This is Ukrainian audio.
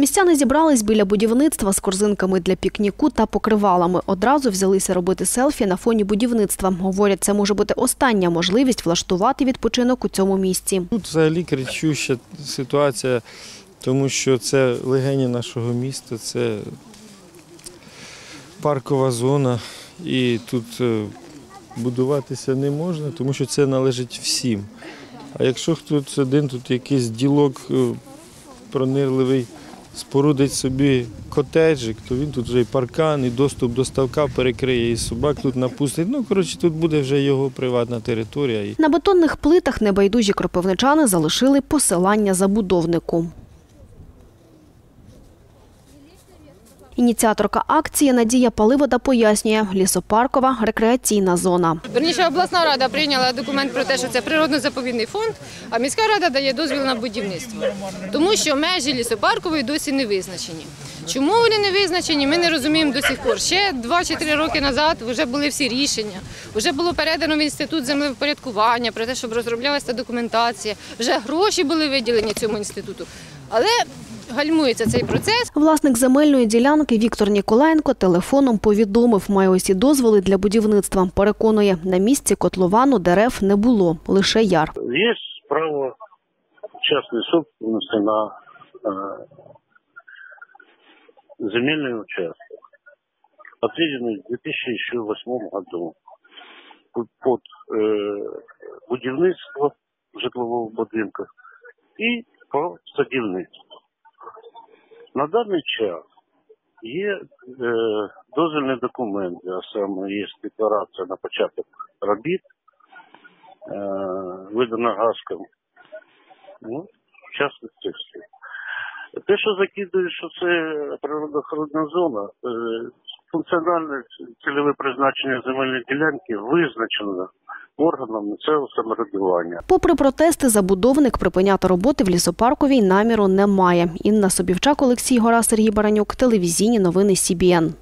Містяни зібрались біля будівництва з корзинками для пікніку та покривалами. Одразу взялися робити селфі на фоні будівництва. Говорять, це може бути остання можливість влаштувати відпочинок у цьому місці. Тут взагалі кричуща ситуація, тому що це легені нашого міста, це паркова зона, і тут е, будуватися не можна, тому що це належить всім. А якщо хтось один тут якийсь ділок е, пронирливий спорудить собі котеджик, то він тут вже і паркан, і доступ до ставка перекриє, і собак тут напустить. Ну, коротше, тут буде вже його приватна територія. На бетонних плитах небайдужі кропивничани залишили посилання забудовнику. Ініціаторка акції Надія Паливода пояснює, лісопаркова рекреаційна зона. Верніше, обласна рада прийняла документ про те, що це природно-заповідний фонд, а міська рада дає дозвіл на будівництво. Тому що межі лісопаркової досі не визначені. Чому вони не визначені, ми не розуміємо до сих пор. Ще два чи три роки назад вже були всі рішення. Вже було передано в інститут землевпорядкування про те, щоб розроблялася документація. Вже гроші були виділені цьому інституту. Але гальмується цей процес. Власник земельної ділянки Віктор Ніколаєнко телефоном повідомив, має усі дозволи для будівництва. Переконує, на місці котловану дерев не було, лише яр. Есть право частной собственности на э, земельный участок, отведенный в 2008 году под, под э, будівництво житлового будинка і по садівництву. На даний час є е, дозвільний документ, а саме є декларація на початок робіт, е, видана гаском. Ну, в частності. Те, що закидують, що це природоохоронна зона, е, функціональне цільове призначення земельної ділянки визначено органом місцевого самоврядування. Попри протести, забудовник припиняти роботи в лісопарковій наміру немає. Інна Собівчак, Олексій Гора, Сергій Баранюк, телевізійні новини СІБІН.